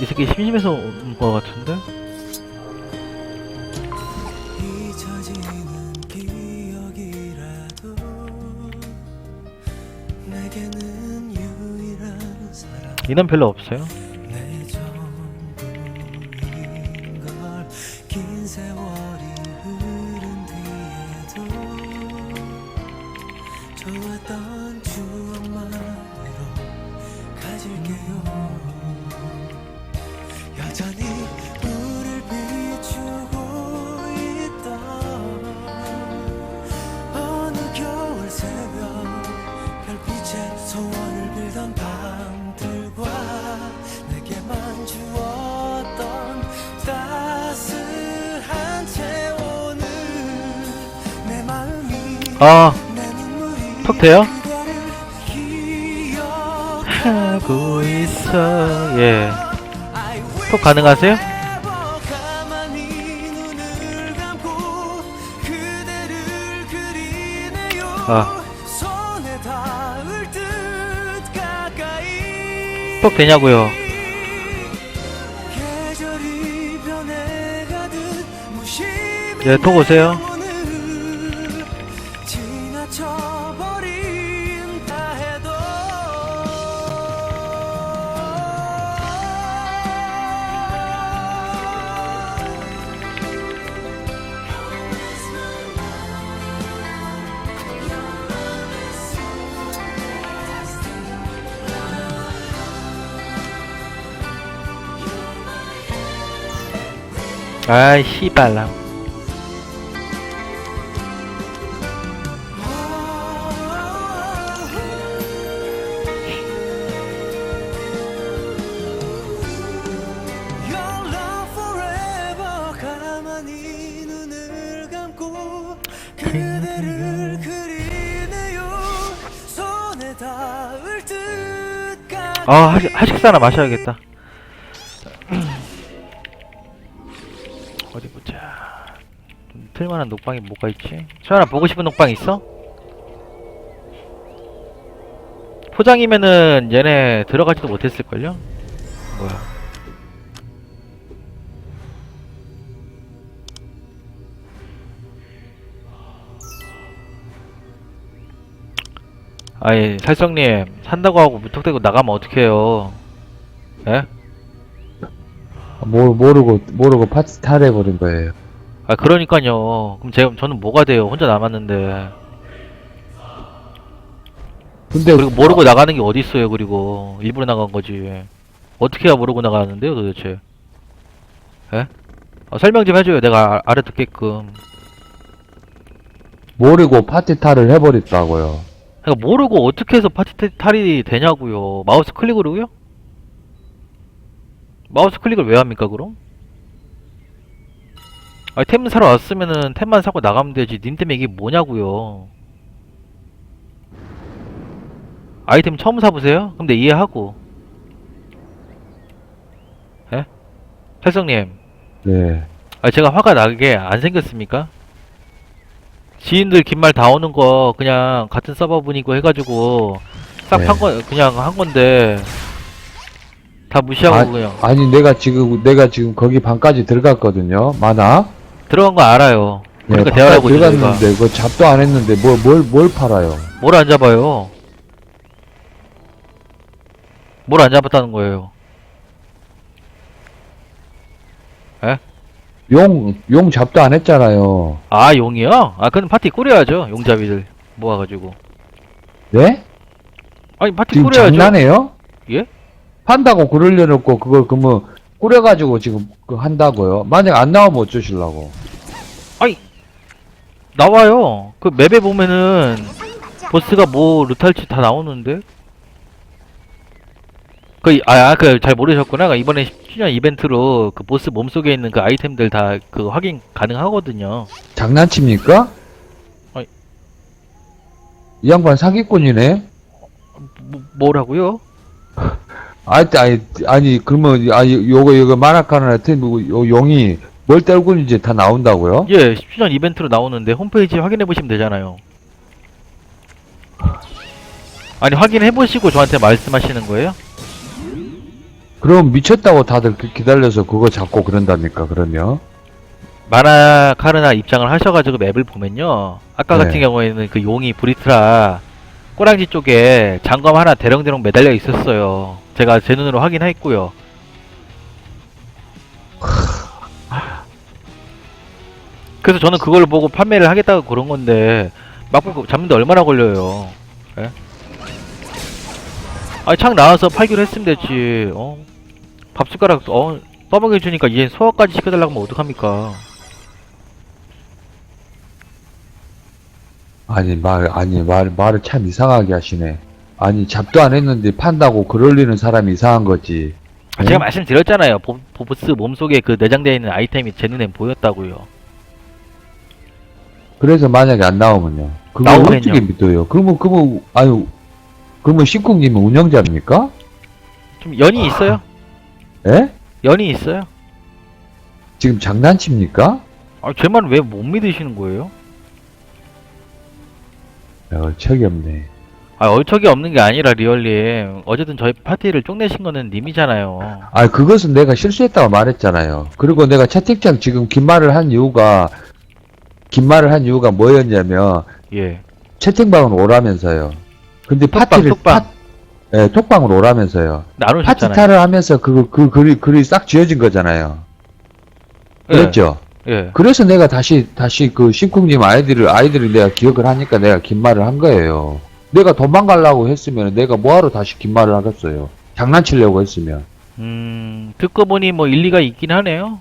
이 새끼 심심해서 온 거 같은데? 인원 별로 없어요. 아, 톡 돼요? 하고 있어. 예. 톡 가능하세요? 아. 톡 되냐고요? 예, 톡 오세요. 을듯 가까이 아, 하식, 하식사 하나 마셔야겠다. 어디 보자. 좀 틀만한 녹방이 뭐가 있지? 소연아, 보고 싶은 녹방 있어? 포장이면은 얘네 들어가지도 못했을걸요? 뭐야. 아니, 살성님, 산다고 하고 무턱대고 나가면 어떡해요. 예? 모, 모르고 모르고 파티 탈해 버린 거예요. 아, 그러니까요. 그럼 제가, 저는 뭐가 돼요? 혼자 남았는데. 근데 그리고 모르고 나가는 게 어딨어요, 그리고. 일부러 나간 거지. 어떻게 해야 모르고 나가는데요, 도대체? 예? 어, 설명 좀 해줘요. 내가 아, 알아듣게끔. 모르고 파티 탈을 해버렸다고요. 그러니까 모르고 어떻게 해서 파티 태- 탈이 되냐고요. 마우스 클릭으로요? 마우스 클릭을 왜 합니까, 그럼? 아니, 템 사러 왔으면은 템만 사고 나가면 되지. 님 때문에 이게 뭐냐고요. 아이템 처음 사보세요? 근데 이해하고. 예? 살성님. 네. 아, 제가 화가 나게 안 생겼습니까? 지인들 긴 말 다 오는 거 그냥 같은 서버 분이고 해가지고 싹 네. 한 거, 그냥 한 건데 다 무시하고 아, 그냥 아니 내가 지금 내가 지금 거기 방까지 들어갔거든요. 많아. 들어간 거 알아요. 네, 그러니까 대화하고 있는 거가 들어갔는데 그 잡도 안 했는데 뭘 뭘 뭘 팔아요? 뭘 안 잡아요? 뭘 안 잡았다는 거예요? 용 용 잡도 안 했잖아요. 아 용이요? 아 그럼 파티 꾸려야죠 용잡이들 모아가지고 네? 아니 파티 지금 꾸려야죠 장난해요? 예? 판다고 그러려 놓고 그걸 그뭐 꾸려가지고 지금 그 한다고요? 만약 안 나오면 어쩌실라고? 나와요 그 맵에 보면은 보스가 뭐 루탈치 다 나오는데 그, 아, 그, 잘 모르셨구나. 이번에 10주년 이벤트로 그 보스 몸속에 있는 그 아이템들 다 그 확인 가능하거든요. 장난칩니까? 아이. 이 양반 사기꾼이네. 뭐, 뭐라고요? 아니, 아니, 아니, 그러면, 아니, 요거, 요거, 마라카나 하여튼, 요 용이 뭘 떨고 있는지 다 나온다고요? 예, 10주년 이벤트로 나오는데 홈페이지 확인해 보시면 되잖아요. 아니, 확인해 보시고 저한테 말씀하시는 거예요? 그럼 미쳤다고 다들 그- 기다려서 그거 잡고 그런답니까, 그러면? 마나 카르나 입장을 하셔가지고 맵을 보면요. 아까 네. 같은 경우에는 그 용이 브리트라 꼬랑지 쪽에 장검 하나 대령대령 매달려 있었어요. 제가 제 눈으로 확인했고요. 그래서 저는 그걸 보고 판매를 하겠다고 그런 건데 막고 잡는데 얼마나 걸려요? 예? 아니 창 나와서 팔기로 했으면 됐지. 어? 밥숟가락 어 떠먹여 주니까 이제 소화까지 시켜달라고 하면 어떡합니까? 아니, 말, 아니, 말, 말을 참 이상하게 하시네. 아니, 잡도 안 했는데 판다고 그럴리는 사람이 이상한 거지. 아, 제가 말씀드렸잖아요. 보, 보스 몸속에 그 내장되어 있는 아이템이 제 눈엔 보였다고요. 그래서 만약에 안 나오면요. 그거 나오면요. 어떻게 믿어요? 그러면, 그러면, 아유, 그러면 식국님은 운영자입니까? 좀 연이 있어요? 예? 연이 있어요? 지금 장난칩니까? 아, 제 말은 왜못 믿으시는 거예요? 어, 척이 없네. 아, 얼척이 없는 게 아니라 리얼리 어쨌든 저희 파티를 쪽내신 거는 님이잖아요. 아, 그것은 내가 실수했다고 말했잖아요. 그리고 내가 채팅창 지금 긴 말을 한 이유가, 긴 말을 한 이유가 뭐였냐면, 예. 채팅방으로 오라면서요. 근데 톡방, 파티를, 톡방. 파, 예, 톡방으로 오라면서요. 파티 나누셨잖아요. 타를 하면서 그, 그 글이, 글이 싹 지어진 거잖아요. 그랬죠? 예. 그래서 내가 다시, 다시 그 신쿵님 아이디를, 아이디를 내가 기억을 하니까 내가 긴 말을 한 거예요. 내가 도망가려고 했으면 내가 뭐하러 다시 긴 말을 하겠어요. 장난치려고 했으면. 음, 듣고 보니 뭐 일리가 있긴 하네요.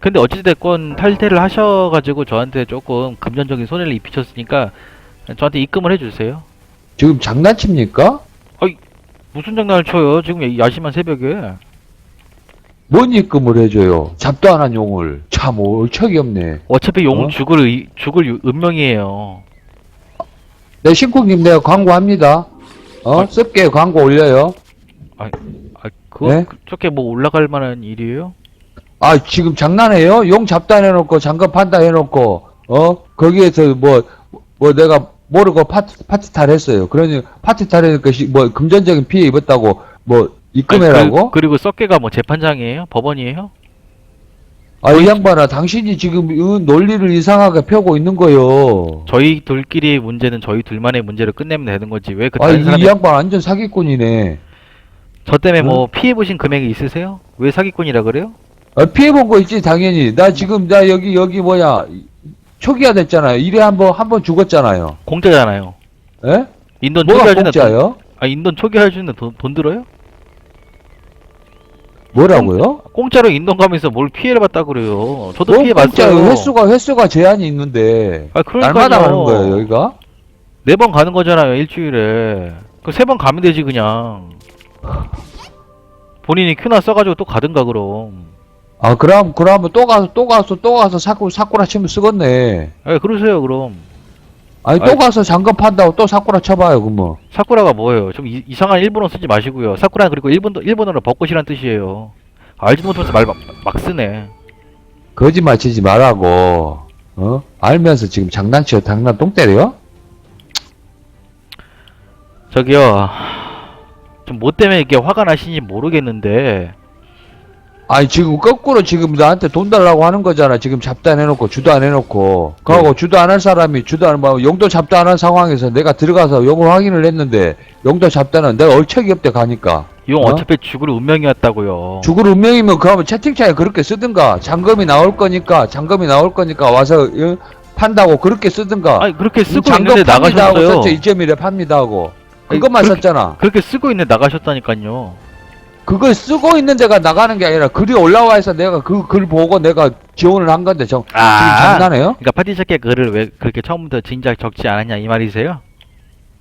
근데 어찌됐건 탈퇴를 하셔가지고 저한테 조금 금전적인 손해를 입히셨으니까 저한테 입금을 해주세요. 지금 장난칩니까? 무슨 장난을 쳐요? 지금 이 야심한 새벽에. 뭔 입금을 해줘요? 잡도 안 한 용을. 참, 얼척이 없네. 어차피 용 어? 죽을 의- 죽을 유- 운명이에요. 네, 신쿵님 내가 광고합니다. 어? 아. 습게 광고 올려요. 아, 그거 네? 그렇게 뭐 올라갈 만한 일이에요? 아, 지금 장난해요? 용 잡다 해놓고, 장갑 판다 해놓고, 어? 거기에서 뭐, 뭐 내가 모르고 파티, 파티 탈 했어요. 그러니, 파티 탈 하니까, 시- 뭐, 금전적인 피해 입었다고, 뭐, 입금해라고? 아니, 그, 리고 썩개가 뭐 재판장이에요? 법원이에요? 아, 이 양반아, 당신이 지금 이 논리를 이상하게 펴고 있는 거요. 저희 둘끼리의 문제는 저희 둘만의 문제를 끝내면 되는 거지. 왜그 아, 다른 이, 사람이 이 양반 완전 사기꾼이네. 저 때문에 뭐 피해 보신 금액이 있으세요? 왜 사기꾼이라 그래요? 아, 피해본 거 있지, 당연히. 나 지금, 나 여기, 여기 뭐야, 초기화 됐잖아요. 일에 한 번, 한 번 죽었잖아요. 공짜잖아요. 예? 인돈 뭐가 초기할 주는 돈, 공짜요? 아 인돈 초기할 주는 돈, 돈 들어요? 뭐라고요? 공짜로 인돈 가면서 뭘 피해를 봤다 그래요? 저도 뭐 피해? 봤어요. 횟수가, 횟수가 제한이 있는데. 아 날마다 가는 거예요. 여기가? 네 번 가는 거잖아요 일주일에. 그 세 번 가면 되지 그냥. 본인이 큐나 써가지고 또 가든가 그럼. 아, 그럼, 그러면 또 가서, 또 가서, 또 가서 사쿠, 사쿠라 치면 쓰겠네. 예, 그러세요 그럼. 아니, 또 아이. 가서 장갑 판다고 또 사쿠라 쳐봐요, 그러면. 사쿠라가 뭐예요? 좀 이, 이상한 일본어 쓰지 마시고요. 사쿠라 그리고 일본도 일본어로 벚꽃이란 뜻이에요. 알지도 못하면서 말 막 쓰네. 거짓말 치지 말라고. 어? 알면서 지금 장난치고 장난 똥 때려? 저기요. 좀 뭐 때문에 이렇게 화가 나시는지 모르겠는데 아니, 지금 거꾸로 지금 나한테 돈 달라고 하는 거잖아. 지금 잡도 안 해놓고, 주도 안 해놓고. 그하고 네. 주도 안 할 사람이 주도 안, 뭐, 용도 잡도 안 한 상황에서 내가 들어가서 용을 확인을 했는데, 용도 잡다는 내가 얼척이 없대 가니까. 용 어? 어 차피 죽을 운명이었다고요. 죽을 운명이면 그러면 채팅창에 그렇게 쓰든가. 잔금이 나올 거니까, 잔금이 나올 거니까 와서, 어? 판다고 그렇게 쓰든가. 아니 그렇게 쓰고 잔금 있는데 팝니다 하고 나가셨어요. 썼죠. 이점이래 팝니다 하고. 아니, 그것만 그렇게- 썼잖아. 그렇게 쓰고 있는데 나가셨다니까요. 그걸 쓰고 있는 데가 나가는 게 아니라 글이 올라와 해서 내가 그 글 보고 내가 지원을 한 건데 정, 지금 장난해요? 그러니까 파티샤케 글을 왜 그렇게 처음부터 진작 적지 않았냐 이 말이세요?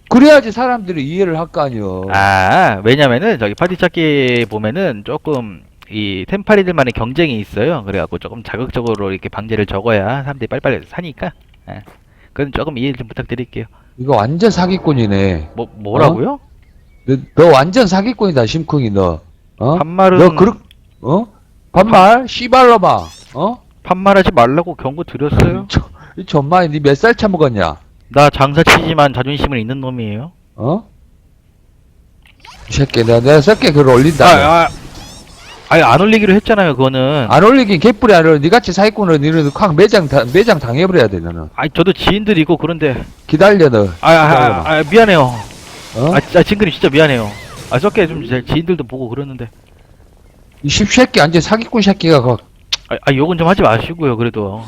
그래야지 사람들이 이해를 할 거 아니요. 아 왜냐면은 저기 파티샤케 보면은 조금 이 템파리들만의 경쟁이 있어요. 그래갖고 조금 자극적으로 이렇게 방제를 적어야 사람들이 빨리빨리 사니까. 예. 그건 조금 이해 좀 부탁드릴게요. 이거 완전 사기꾼이네. 뭐 뭐라고요? 너, 너 완전 사기꾼이다 심쿵이 너. 어? 반말은 너 그렇 어? 반말 씨발로마. 어? 반말하지 말라고 경고 드렸어요. 저, 이 전마이 니 몇 살 차 먹었냐? 나 장사치지만 자존심은 있는 놈이에요. 어? 이 새끼 내가 내가 새끼 글 올린다. 아, 아, 아니 안 올리기로 했잖아요 그거는 안 올리긴 개뿔이 안 올려. 니같이 사기꾼은 니는 확 매장, 다, 매장 당해버려야 돼, 너는. 아니 저도 지인들이고 그런데 기다려, 너. 아, 아, 아, 아, 미안해요 어? 아 진짜 징그리 진짜 미안해요 아 썩게 좀제 지인들도 보고 그러는데 이 십새끼, 완전 사기꾼 새끼가, 그, 아, 아 욕은 좀 하지 마시고요 그래도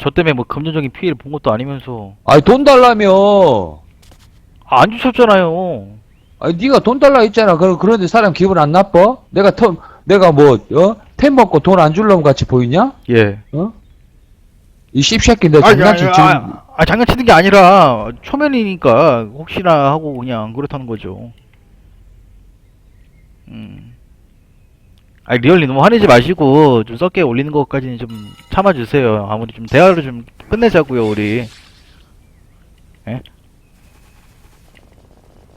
저 때문에 뭐 금전적인 피해를 본 것도 아니면서 아이, 돈 달라며. 아, 안 주셨잖아요 아니, 니가 돈 달라 했잖아. 그, 그런데 사람 기분 안 나빠? 내가 터, 내가 뭐, 어? 템 먹고 돈 안 줄려면 같이 보이냐? 예 어? 이 씹새끼 너 아니, 장난치 아니, 지금 아, 아, 장난치는 게 아니라 초면이니까 혹시나 하고 그냥 그렇다는 거죠. 음. 아니 리얼리 너무 화내지 마시고 좀 썩게 올리는 것까지는 좀 참아주세요. 아무리 좀 대화를 좀 끝내자고요 우리.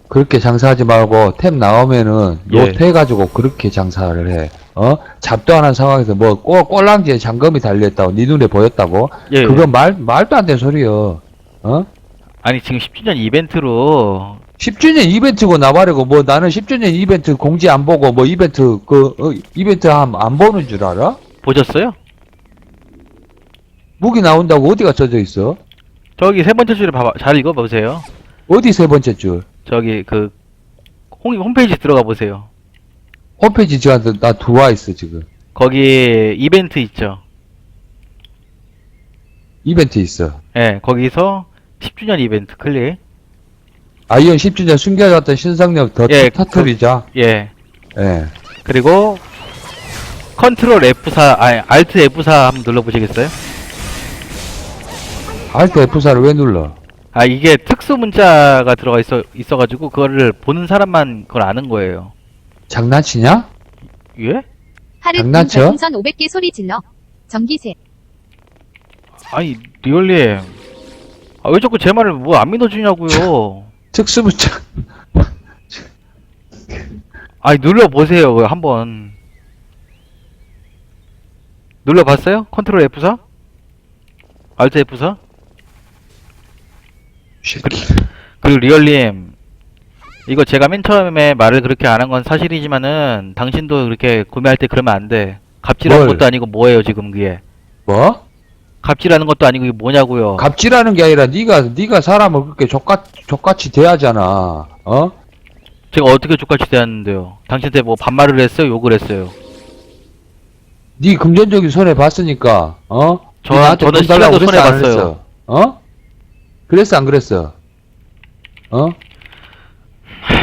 그렇게 장사하지 말고 템 나오면은 예. 요트 해가지고 그렇게 장사를 해. 어? 잡도 안한 상황에서 뭐 꼬, 꼴랑지에 잠금이 달려있다고 네 눈에 보였다고? 예. 그건 말 말도 안 되는 소리여. 어? 아니 지금 10주년 이벤트로 10주년 이벤트고 나발이고 뭐 나는 10주년 이벤트 공지 안 보고 뭐 이벤트 그 어, 이벤트 안, 안 보는 줄 알아? 보셨어요? 무기 나온다고 어디가 써져 있어? 저기 세 번째 줄에 봐봐 잘 읽어보세요. 어디 세 번째 줄? 저기 그 홈, 홈페이지 들어가 보세요. 홈페이지 지금 나 들어와 있어 지금. 거기 이벤트 있죠. 이벤트 있어. 예, 거기서 10주년 이벤트 클릭. 아이언 10주년 숨겨졌던 신성력 더 예, 터- 터트리자. 예. 예. 그리고 컨트롤 F4 아니 알트 F4 한번 눌러 보시겠어요? 알트 F4를 왜 눌러? 아 이게 특수 문자가 들어가 있어 있어 가지고 그거를 보는 사람만 그걸 아는 거예요. 장난치냐? 예? 하루 장난쳐? 별풍선 500개 소리 질러. 전기세. 아니 리얼리 아, 왜 자꾸 제 말을 뭐 안 믿어주냐고요? 특수문자. 아니 눌러 보세요 한번. 눌러 봤어요? 컨트롤 F4? 알트 F4? 새끼. 그리고 리얼님 이거 제가 맨 처음에 말을 그렇게 안 한 건 사실이지만은 당신도 그렇게 구매할 때 그러면 안 돼. 갑질하는 뭘? 것도 아니고 뭐예요 지금 그게? 뭐? 갑질하는 것도 아니고 이게 뭐냐고요? 갑질하는 게 아니라 네가 네가 사람을 그렇게 족같 족같이 대하잖아. 어? 제가 어떻게 족같이 대했는데요? 당신한테 뭐 반말을 했어요? 욕을 했어요? 네 금전적인 손해 봤으니까. 어? 저- 네 나한테 저는 돈 달라고 시간도 그랬어, 안 손해봤어요. 그랬어? 어? 그랬어 안 그랬어? 어?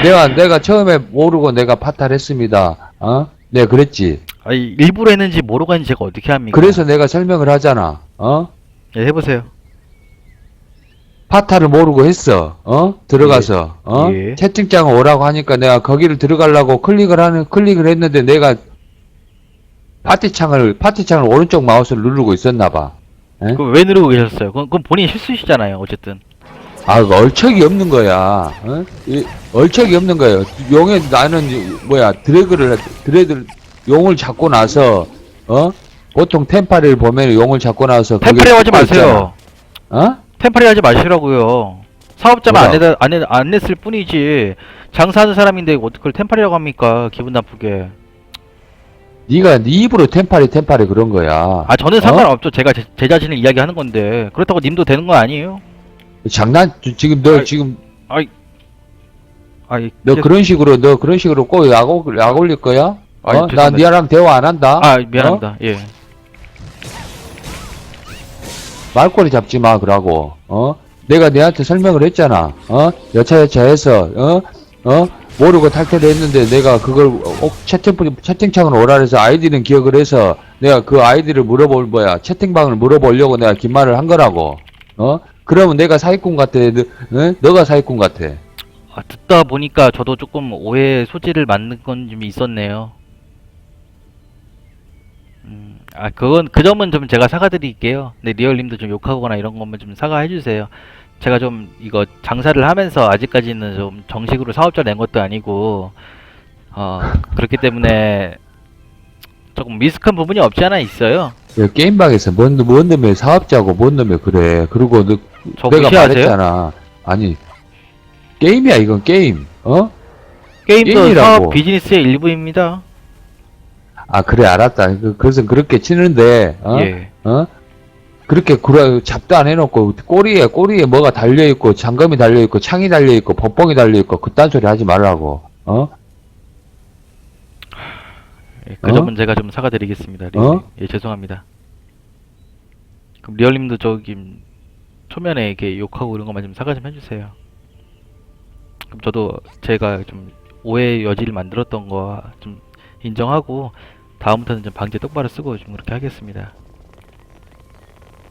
내가 내가 처음에 모르고 내가 파탈했습니다. 어? 내가 그랬지. 아니 일부러 했는지 모르고 했는지 제가 어떻게 합니까? 그래서 내가 설명을 하잖아. 어? 예, 해보세요. 파타를 모르고 했어. 어? 들어가서. 어? 예. 채팅창 오라고 하니까 내가 거기를 들어가려고 클릭을 하는 클릭을 했는데 내가 파티창을 파티창을 오른쪽 마우스를 누르고 있었나 봐. 예? 그럼 왜 누르고 계셨어요? 그건, 그건 본인 실수시잖아요. 어쨌든. 아, 그 얼척이 없는 거야. 어? 이, 얼척이 없는 거예요. 용에 나는 이- 뭐야 드래그를 드래그 용을 잡고 나서 어? 보통 템파리를 보면 용을 잡고 나서 템파리 하지 마세요. 있잖아. 어? 템파리 하지 마시라고요. 사업자만 안, 안, 내, 안 냈을 뿐이지. 장사하는 사람인데 어떻게 템파리라고 합니까? 기분 나쁘게. 네가 네 입으로 템파리 템파리 그런 거야. 아, 저는 상관없죠. 제가 제, 제 자신을 이야기하는 건데. 그렇다고 님도 되는 거 아니에요? 장난 지금 너 아이, 지금 아이, 너 이제- 그런 식으로 너 그런 식으로 꼭 약, 올- 약 올릴 거야? 아이, 어? 나 죄송합니다. 니랑 대화 안 한다. 아, 미안합니다. 예. 말꼬리 잡지 마 그러고. 어? 내가 내한테 설명을 했잖아. 어? 여차여차해서 어? 어? 모르고 탈퇴를 했는데 내가 그걸 꼭 채팅 채팅창으로 오라 해서 아이디는 기억을 해서 내가 그 아이디를 물어볼 뭐야 채팅방을 물어보려고 내가 긴 말을 한 거라고. 어? 그러면 내가 사기꾼 같아. 너, 어? 너가 사기꾼 같아. 아, 듣다 보니까 저도 조금 오해 소지를 맞는 건좀 있었네요. 음, 아, 그건, 그 점은 좀 제가 사과드릴게요. 근데 리얼님도 좀 욕하거나 이런 것만 좀 사과해주세요. 제가 좀 이거 장사를 하면서 아직까지는 좀 정식으로 사업자 낸 것도 아니고, 어, 그렇기 때문에 조금 미숙한 부분이 없지 않아 있어요. 야, 게임방에서 뭔, 뭔 놈의 사업자고 뭔 놈의 그래. 그리고 너, 저 내가 무시하세요? 말했잖아. 아니, 게임이야, 이건 게임. 어? 게임도 게임이라고. 사업 비즈니스의 일부입니다. 아, 그래, 알았다. 그, 그래서 그렇게 치는데, 어? 예. 어? 그렇게 구라, 잡도 안 해놓고, 꼬리에, 꼬리에 뭐가 달려 있고, 장검이 달려 있고, 창이 달려 있고, 법봉이 달려 있고, 그딴 소리 하지 말라고, 어? 예, 그 어? 점은 제가 좀 사과드리겠습니다. 리얼님. 어? 예, 죄송합니다. 그럼 리얼님도 저기 초면에 이렇게 욕하고 이런 것만 좀 사과 좀 해주세요. 그럼 저도 제가 좀 오해 여지를 만들었던 거 좀 인정하고 다음부터는 좀 방제 똑바로 쓰고 좀 그렇게 하겠습니다.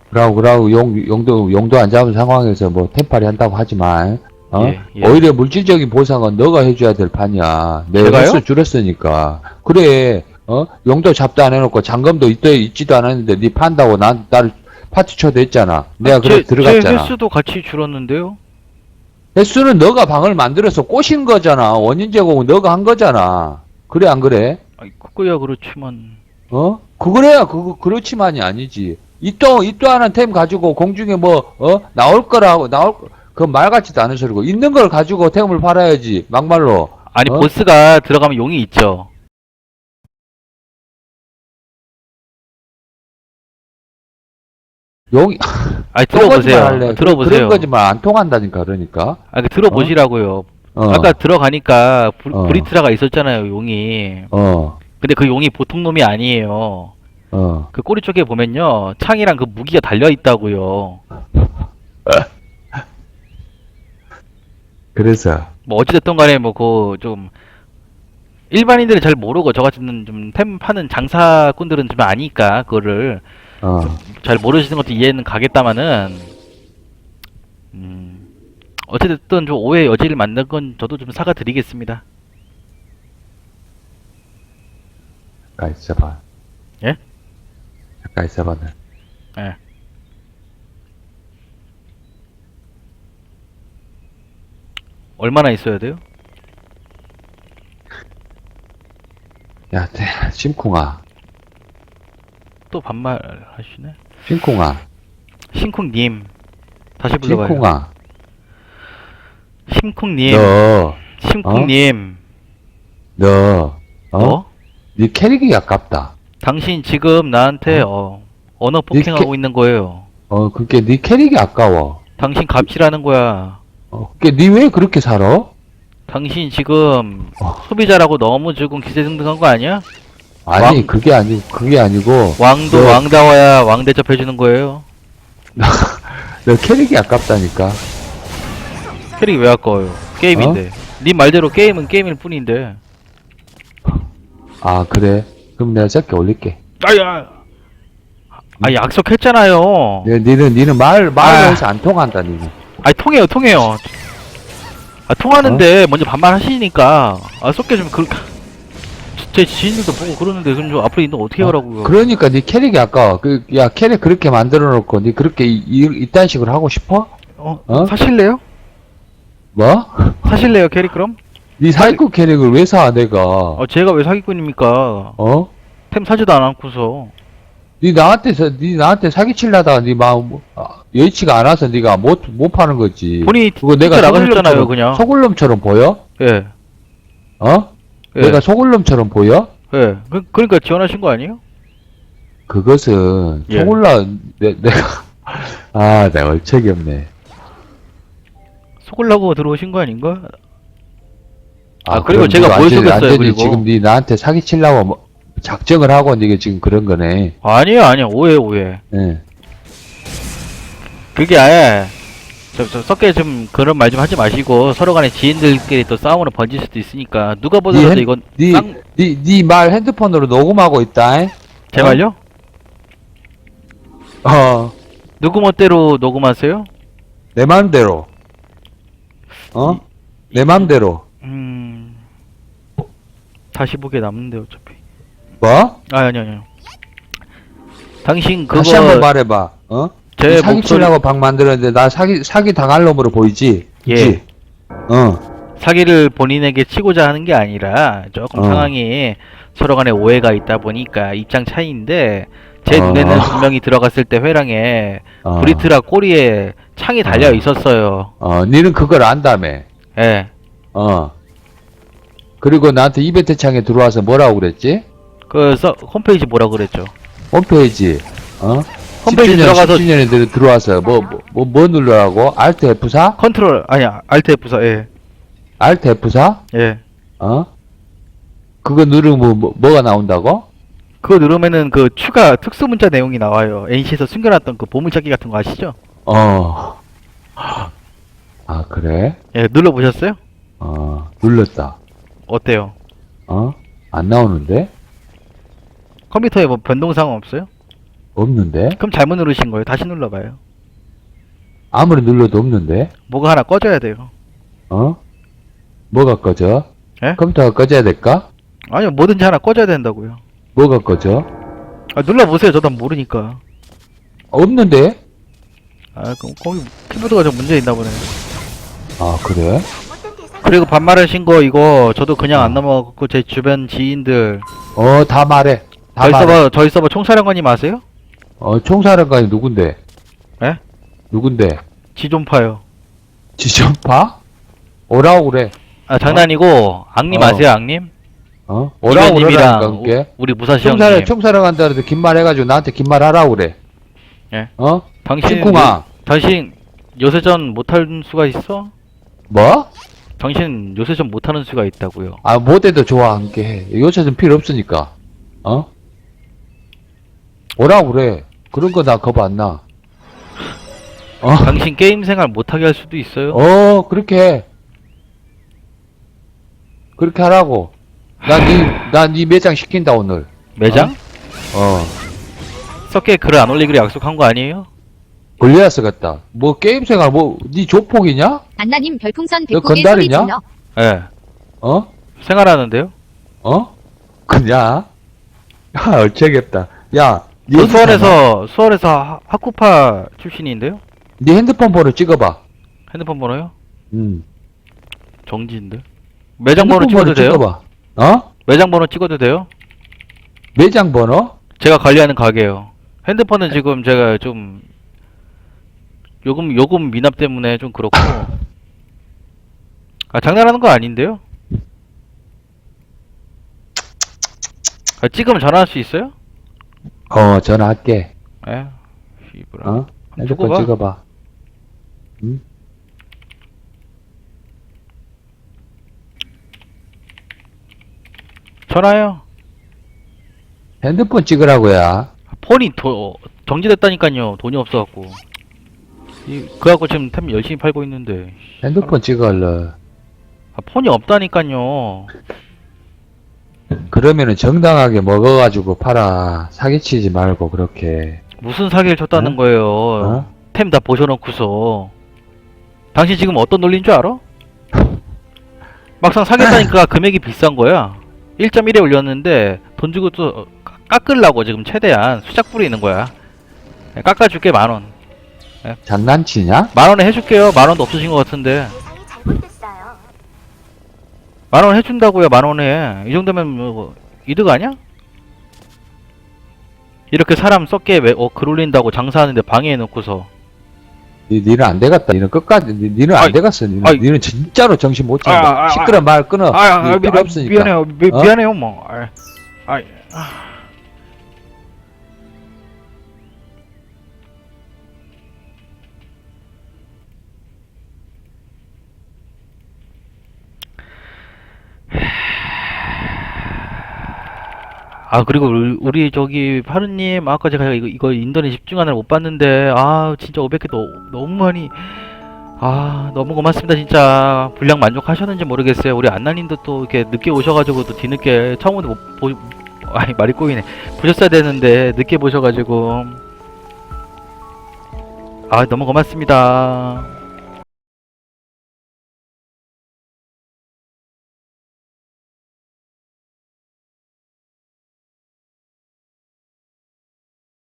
그러고, 그러고, 용, 용도, 용도 안 잡은 상황에서 뭐, 템파리 한다고 하지만, 어? 예, 예. 오히려 물질적인 보상은 너가 해줘야 될 판이야. 내 제가요? 횟수 줄였으니까. 그래, 어? 용도 잡도 안 해놓고, 장검도 이때 있지도 않았는데, 니 판다고 난, 나를 파티 초대했잖아. 내가 그래 제, 제 들어갔잖아. 횟수도 같이 줄었는데요? 횟수는 너가 방을 만들어서 꼬신 거잖아. 원인 제공은 너가 한 거잖아. 그래, 안 그래? 아이, 그거야 그렇지만 어? 그거래야, 그거, 그렇지만이 아니지. 이또, 이또 하는 템 가지고 공중에 뭐, 어? 나올 거라고, 나올, 거- 그건 말 같지도 않은 소리고. 있는 걸 가지고 템을 팔아야지. 막말로. 아니 어? 보스가 들어가면 용이 있죠. 여기, 아니 들어보세요. 들어보세요. 그런 거지만 안 통한다니까, 그러니까. 아, 그 들어보시라고요. 어. 아까 들어가니까 브, 어. 브리트라가 있었잖아요, 용이. 어, 근데 그 용이 보통 놈이 아니에요. 어. 그 꼬리 쪽에 보면요, 창이랑 그 무기가 달려 있다고요. 그래서, 뭐 어찌됐든 간에 뭐 그 좀 일반인들은 잘 모르고 저 같은 좀템 파는 장사꾼들은 좀 아니까 그거를 어. 잘 모르시는 것도 이해는 가겠다마는 음 어찌됐든 좀 오해 여지를 만든 건 저도 좀 사과드리겠습니다. 가만 있어봐. 예? 가만 있어봐. 너. 예. 얼마나 있어야 돼요? 야, 대- 심쿵아. 또 반말 하시네. 심쿵아. 심쿵님 다시 불러봐요. 심쿵아. 심쿵님, 너, 심쿵님, 너, 어? 어? 네 캐릭이 아깝다. 당신 지금 나한테 어, 언어 폭행하고 있는 거예요. 어, 그게 네 캐릭이 아까워. 당신 갑질하는 거야. 어, 네왜 그렇게 살아? 당신 지금 어. 소비자라고 너무 지금 기세등등한 거 아니야? 아니, 왕- 그게 아니, 그게 아니고, 왕도 너- 왕다워야 왕 대접해주는 거예요. 너 캐릭이 아깝다니까. 캐릭이 왜 아까워요? 게임인데. 님 말대로 게임은 게임일 뿐인데. 아, 그래? 그럼 내가 적게 올릴게. 아야. 아 약속했잖아요. 네, 니는, 니는 말, 말을 아. 해서 안 통한다, 니는. 아니 통해요, 통해요. 아 통하는데 먼저 반말하시니까 아 쏟게 좀 그렇게 제 지인들도 보고 그러는데 그럼 저 앞으로 있는 거 어떻게 하라고요? 그러니까 네 캐릭이 아까워. 그, 야, 캐릭 그렇게 만들어 놓고, 니 그렇게 이, 이, 이딴 식으로 하고 싶어? 어, 어? 사실래요? 뭐? 사실래요 캐릭 그럼? 네 사기꾼 캐릭을 왜 사, 내가? 어 제가 왜 사기꾼입니까? 어? 템 사지도 않고서 니 나한테, 사- 니 나한테 사기치려다가 니 마음, 아, 여의치가 않아서 니가 못, 못 파는 거지. 본인이 그거 내가 진짜 나가셨잖아요 속을놈처럼- 그냥. 속을놈처럼 보여? 예. 어? 예. 내가 속을놈처럼 보여? 예. 그, 그러니까 지원하신 거 아니에요? 그것은, 예. 속을라, 내, 내가, 아, 내가 얼척이 없네. 속으려고 들어오신 거 아닌가? 아, 아, 그리고 그럼 제가 그거 뭘안 되지, 속였어요, 안 되지. 그리고? 지금 니 나한테 사기치려고 뭐 작정을 하고 니가 지금 그런 거네. 아니에요 아니에요 오해 오해. 예. 그게 아예 저, 저 썩게 좀 그런 말 좀 하지 마시고 서로 간에 지인들끼리 또 싸움으로 번질 수도 있으니까 누가 보더라도 핸- 이건 니, 쌍... 니, 니 말 핸드폰으로 녹음하고 있다. 잉? 제 말요? 어, 누구 멋대로 녹음하세요? 내 맘대로. 어? 내 맘대로. 음... 다시 보게 남는데 어차피 뭐? 아 아니 아니요 당신 그거 다시 한번 말해봐. 어? 제니 목소리 사기치려고 방 만들었는데 나 사기 사기 당할 놈으로 보이지? 예. 그치? 어. 사기를 본인에게 치고자 하는 게 아니라 조금 어. 상황이 서로 간에 오해가 있다 보니까 입장 차이인데 제 어. 눈에는 분명히 들어갔을 때 회랑에 어. 브리트라 꼬리에 창이 달려 있었어요. 어, 니는 그걸 안다며. 예. 어. 그리고 나한테 이벤트 창에 들어와서 뭐라고 그랬지? 그 서, 홈페이지 뭐라 그랬죠? 홈페이지, 어? 홈페이지 10주년, 들어가서 10주년에 들어와서 뭐, 뭐, 뭐, 뭐 누르라고? Alt F4? 컨트롤 아니야 알트 F4 예. Alt F4? 예. 어? 그거 누르면 뭐, 뭐가 나온다고? 그거 누르면은 그 추가 특수 문자 내용이 나와요. NC에서 숨겨놨던 그 보물찾기 같은 거 아시죠? 어. 아, 그래? 예, 눌러 보셨어요? 어, 눌렀다. 어때요? 어? 안 나오는데? 컴퓨터에 뭐 변동사항 없어요? 없는데? 그럼 잘못 누르신 거예요. 다시 눌러봐요. 아무리 눌러도 없는데? 뭐가 하나 꺼져야 돼요. 어? 뭐가 꺼져? 예? 컴퓨터가 꺼져야 될까? 아니요, 뭐든지 하나 꺼져야 된다고요. 뭐가 꺼져? 아, 눌러보세요. 저도 모르니까. 없는데? 아, 그럼 거기 키보드가 좀 문제 있나 보네. 아, 그래? 그리고 반말하신 거 이거 저도 그냥 안 넘어갔고 제 주변 지인들 어, 다 말해. 다 저희 말해. 서버 저희 서버 총사령관님 아세요? 어, 총사령관이 누군데? 예? 누군데? 지존파요. 지점파? 오라고 그래. 아 장난이고 악님 어. 아세요 악님? 어? 오라고 그러라니까, 이면님이랑 그게. 우리 무사시 총사령, 형님. 총사령관들한테 긴 말 해가지고 나한테 긴 말 하라고 그래. 예. 어? 당신 킹콩아. 당신 요새전 못할 수가 있어? 뭐? 당신 요새전 못하는 수가 있다고요. 아, 못해도 좋아, 함께 해. 요새 좀 필요 없으니까. 어? 오라고 그래. 그런 거 나 겁 안 나. 어? 당신 게임 생활 못하게 할 수도 있어요. 어, 그렇게 해. 그렇게 하라고. 나 니, 나니 매장 시킨다, 오늘. 매장? 어. 썩게 글을 안 올리기로 약속한 거 아니에요? 걸려야 쓰겠다. 뭐, 게임 생활, 뭐, 니 조폭이냐? 안나님 별풍선 너 100곡의 소리 건달이냐? 질러. 예. 어? 생활하는데요? 어? 그냥? 야, 어쩌겠다. 야, 사냐? 수원에서 수원에서 하- 학구파 출신인데요? 니 핸드폰 번호 찍어봐. 핸드폰 번호요? 음. 정지인데. 매장 번호 찍어도 돼요? 찍어봐. 어? 매장 번호 찍어도 돼요? 매장 번호? 제가 관리하는 가게요. 핸드폰은 지금 제가 좀 요금 요금 미납 때문에 좀 그렇고. 아 장난하는 거 아닌데요? 아, 찍으면 전화할 수 있어요? 어, 전화할게. 예. 씨부라. 어? 핸드폰 봐. 찍어봐. 응? 전화요. 핸드폰 찍으라고야. 폰이 도, 정지됐다니까요. 돈이 없어갖고. 이, 그래갖고 지금 템 열심히 팔고 있는데. 핸드폰 찍어, 얼른. 아, 폰이 없다니까요. 그러면은 정당하게 먹어가지고 팔아. 사기치지 말고, 그렇게. 무슨 사기를 쳤다는 어? 거예요. 어? 템 다 보셔놓고서. 당신 지금 어떤 논리인 줄 알아? 막상 사겠다니까 금액이 비싼 거야. 1.1에 올렸는데 돈 주고 또 깎- 깎으려고 지금 최대한 수작 부리는 거야. 네, 깎아줄게 만 원. 장난치냐? 만 원에 해줄게요. 만 원도 없으신 것 같은데. 만원 해준다고요. 만 원에 이 정도면 뭐 이득 아니야? 이렇게 사람 썩게 왜- 어, 글 올린다고 장사하는데 방해해놓고서 니, 니는 안 되겠다. 니는 끝까지, 니, 니는 안 아이, 되겠어. 니는, 아이. 니는 진짜로 정신 못 아, 아, 차린다. 아, 시끄러 말 끊어. 아, 니 필요 없으니까. 미안해요. 미, 어? 미안해요, 뭐. 아, 아, 아 그리고 우리, 저기 파르님 아까 제가 이거, 이거 인터넷 집중하느라 못 봤는데 아 진짜 500개 너, 너무 많이 아 너무 고맙습니다 진짜. 분량 만족하셨는지 모르겠어요. 우리 안나님도 또 이렇게 늦게 오셔가지고 또 뒤늦게 처음부터 못 보, 아니 말이 꼬이네. 보셨어야 되는데 늦게 보셔가지고. 아 너무 고맙습니다